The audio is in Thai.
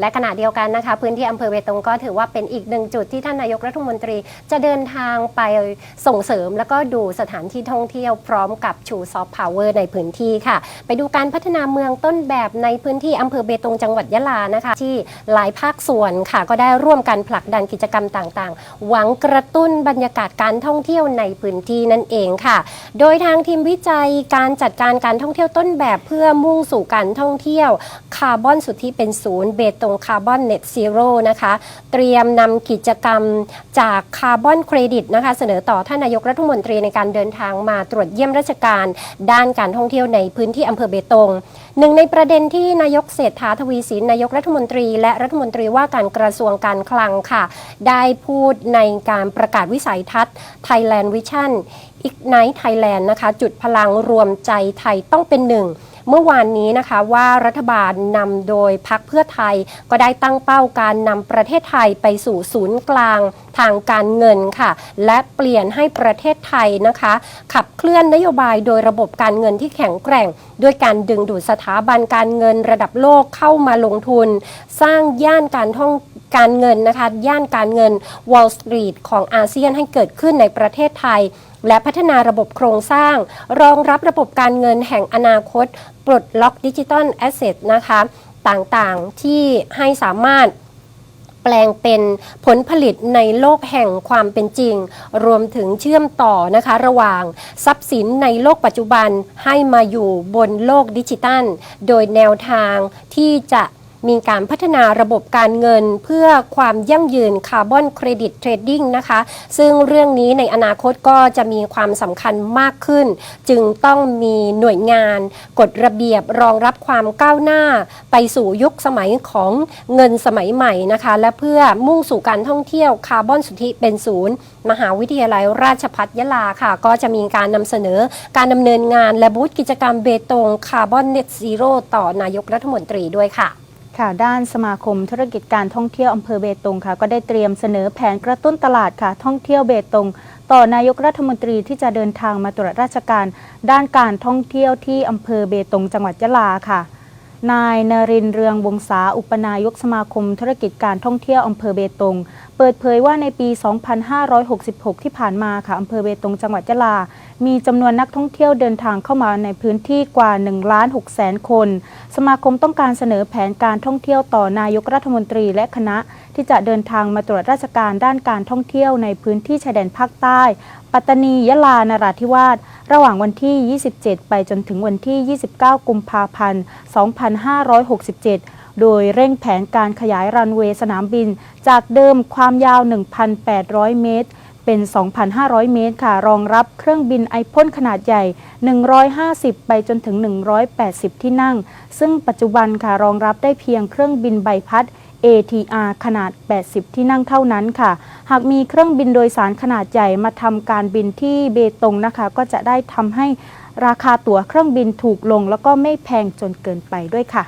และขณะเดียวกันนะคะ พื้นที่อำเภอเบตงก็ถือว่าเป็นอีกหนึ่งจุดที่ท่านนายกรัฐมนตรี จะเดินทางไปส่งเสริม แล้วก็ดูสถานที่ท่องเที่ยวพร้อมกับชูซอฟต์พาวเวอร์ในพื้นที่ค่ะ ไปดูการพัฒนาเมืองต้นแบบในพื้นที่อำเภอเบตงจังหวัดยะลานะคะ ที่หลายภาคส่วนค่ะ ก็ได้ร่วมกันผลักดันกิจกรรมต่างๆ หวังกระตุ้นบรรยากาศการท่องเที่ยวในพื้นที่นั่นเองค่ะ โดยทางทีมวิจัยการจัดการการท่องเที่ยวต้นแบบเพื่อมุ่งสู่การท่องเที่ยว คาร์บอนสุทธิเป็นศูนย์เบตงงคาร์บอนเน็ตซีโร่นะคะ เตรียมนำกิจกรรมจากคาร์บอนเครดิตนะคะ เสนอต่อท่านนายกรัฐมนตรีในการเดินทางมาตรวจเยี่ยมราชการ ด้านการท่องเที่ยวในพื้นที่อำเภอเบตงหนึ่งในประเด็นที่นายกเศรษฐาทวีสินนายกรัฐมนตรี และรัฐมนตรีว่าการกระทรวงการคลังค่ะ ได้พูดในการประกาศวิสัยทัศน์ Thailand Vision Ignite Thailand นะคะ จุดพลังรวมใจไทยต้องเป็นหนึ่ง เมื่อวานนี้นะคะว่ารัฐบาลนำโดยพักเพื่อไทย ก็ได้ตั้งเป้าการนำประเทศไทยไปสู่ศูนย์กลางทางการเงินค่ะ และเปลี่ยนให้ประเทศไทยนะคะ ขับเคลื่อนนโยบายโดยระบบการเงินที่แข็งแกร่ง ด้วยการดึงดูดสถาบันการเงินระดับโลกเข้ามาลงทุน สร้างย่านการท่องการเงินนะคะ ย่านการเงิน Wall Street ของอาเซียนให้เกิดขึ้นในประเทศไทย และพัฒนาระบบโครงสร้าง รองรับระบบการเงินแห่งอนาคต ปลดล็อกดิจิ t a ลแอสเซทนะคะต่างๆที่ให้สามารถแปลงเป็นผลผลิตในโลกแห่งความเป็นจริง รวมถึงเชื่อมต่อนะคะ ระหว่างทรัพย์สินในโลกปัจจุบันให้มาอยู่บนโลกดิจิตัล โดยแนวทางที่จะ มีการพัฒนาระบบการเงินเพื่อความยั่งยืนคาร์บอนเครดิตเทรดดิ้งนะคะ ซึ่งเรื่องนี้ในอนาคตก็จะมีความสำคัญมากขึ้น จึงต้องมีหน่วยงานกฎระเบียบรองรับความก้าวหน้า ไปสู่ยุคสมัยของเงินสมัยใหม่นะคะ และเพื่อมุ่งสู่การท่องเที่ยวคาร์บอนสุทธิเป็นศูนย์ มหาวิทยาลัยราชภัฏยะลาค่ะ ก็จะมีการนำเสนอการดำเนินงานและบูธกิจกรรมเบตงคาร์บอนเน็ตซีโร่ต่อนายกรัฐมนตรีด้วยค่ะ ค่ะด้านสมาคมธุรกิจการท่องเที่ยวอำเภอเบตงค่ะ ก็ได้เตรียมเสนอแผนกระตุ้นตลาดค่ะ ท่องเที่ยวเบตง ต่อนายกรัฐมนตรีที่จะเดินทางมาตรวจราชการ ด้านการท่องเที่ยวที่อำเภอเบตง จังหวัดยะลาค่ะ นายนรินเรืองวงศาอุปนายกสมาคมธุรกิจการท่องเที่ยวอำเภอเบตง เปิดเผยว่าในปี 2566 ที่ผ่านมาค่ะอำเภอเบตงจังหวัดยะลา มีจำนวนนักท่องเที่ยวเดินทางเข้ามาในพื้นที่กว่า1ล้าน6แสนคน สมาคมต้องการเสนอแผนการท่องเที่ยวต่อนายกรัฐมนตรีและคณะ ที่จะเดินทางมาตรวจราชการด้านการท่องเที่ยวในพื้นที่ชายแดนภาคใต้ ปัตตานี ยะลา นราธิวาส ระหว่างวันที่ 27 ไปจนถึงวันที่ 29 กุมภาพันธ์ 2567โดยเร่งแผนการขยายรันเวย์สนามบิน จากเดิมความยาว 1,800 เมตร เป็น 2,500 เมตรค่ะ รองรับเครื่องบินไอพ่นขนาดใหญ่ 150 ไปจนถึง 180 ที่นั่ง ซึ่งปัจจุบันค่ะรองรับได้เพียงเครื่องบินใบพัด ATR ขนาด 80 ที่นั่งเท่านั้นค่ะ หากมีเครื่องบินโดยสารขนาดใหญ่มาทำการบินที่เบตงนะคะ ก็จะได้ทำให้ราคาตั๋วเครื่องบินถูกลง แล้วก็ไม่แพงจนเกินไปด้วยค่ะ